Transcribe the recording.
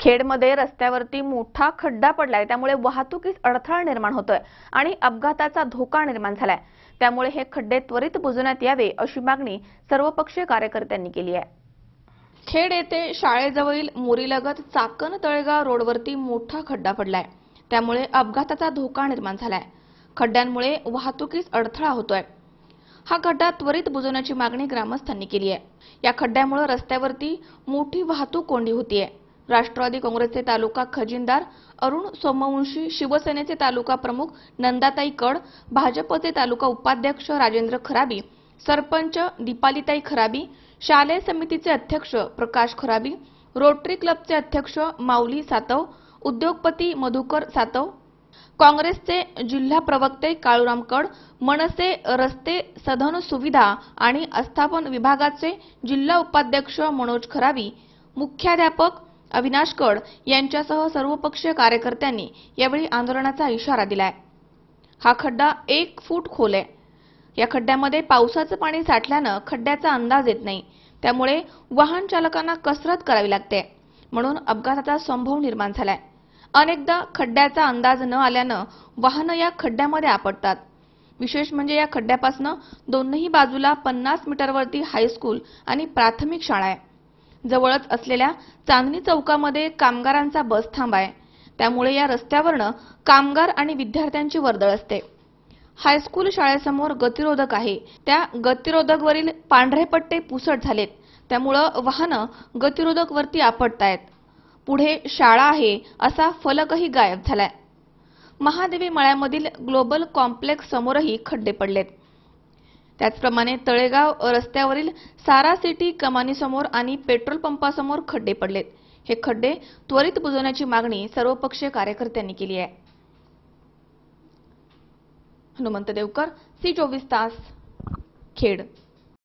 खेडमध्ये रस्त्यावरती मोठा खड्डा पडलाय. त्यामुळे वाहतुकीस अडथळा निर्माण होतोय आणि अपघाताचा धोका निर्माण झालाय. त्यामुळे हे खड्डे त्वरित बुजवण्यात यावे अशी मागणी सर्वपक्षीय कार्यकर्त्यांनी केली आहे. खेड येथे शाळेजवळील मोरीलगत चाकण तळेगाव रोडवरती मोठा खड्डा पडलाय. त्यामुळे अपघाताचा धोका निर्माण झालाय. खड्ड्यांमुळे वाहतुकीस अडथळा होतोय. हा खड्डा त्वरित बुजवण्याची मागणी ग्रामस्थांनी केली आहे. या खड्ड्यामुळे रस्त्यावरती मोठी वाहतूक कोंडी होतीये. राष्ट्रवादी काँग्रेसचे तालुका खजिनदार अरुण सोमवंशी शिवसेनेचे तालुका प्रमुख नंदाताई कड भाजपचे तालुका उपाध्यक्ष राजेंद्र खराबी सरपंच दीपालीताई खराबी शालेय समितीचे अध्यक्ष प्रकाश खराबी रोटरी क्लबचे अध्यक्ष माऊली सातव उद्योगपती मधुकर सातव काँग्रेसचे जिल्हा प्रवक्ते काळूराम कड मनसे रस्ते सधन सुविधा आणि आस्थापन विभागाचे जिल्हा उपाध्यक्ष मनोज खरावी मुख्याध्यापक अविनाश कड यांच्यासह सर्वपक्षीय कार्यकर्त्यांनी यावेळी आंदोलनाचा इशारा दिलाय. हा खड्डा एक फूट खोल आहे. या खड्ड्यामध्ये पावसाचं पाणी साठल्यानं खड्ड्याचा अंदाज येत नाही. त्यामुळे वाहन चालकांना कसरत करावी लागते. म्हणून अपघाताचा संभव निर्माण झालाय. अनेकदा खड्ड्याचा अंदाज न आल्यानं वाहनं या खड्ड्यामध्ये आपटतात. विशेष म्हणजे या खड्ड्यापासनं दोन्ही बाजूला पन्नास मीटरवरती हायस्कूल आणि प्राथमिक शाळा आहे. जवळच असलेल्या चांदणी चौकामध्ये कामगारांचा बस थांबा आहे त्यामुळे या रस्त्यावरनं कामगार आणि विद्यार्थ्यांची वर्दळ असते. हायस्कूल शाळेसमोर गतिरोधक आहे. त्या गतिरोधकवरील पांढरे पट्टे पुसट झालेत. त्यामुळं वाहनं गतिरोधकवरती आपटतायत. पुढे शाळा आहे असा फलकही गायब झालाय. महादेवी मळ्यामधील ग्लोबल कॉम्प्लेक्स समोरही खड्डे पडलेत. त्याचप्रमाणे तळेगाव रस्त्यावरील सारा सिटी कमानीसमोर आणि पेट्रोल पंपासमोर खड्डे पडलेत. हे खड्डे त्वरित बुजवण्याची मागणी सर्वपक्षीय कार्यकर्त्यांनी केली आहे. हनुमंत देवकर सी चोवीस तास खेड.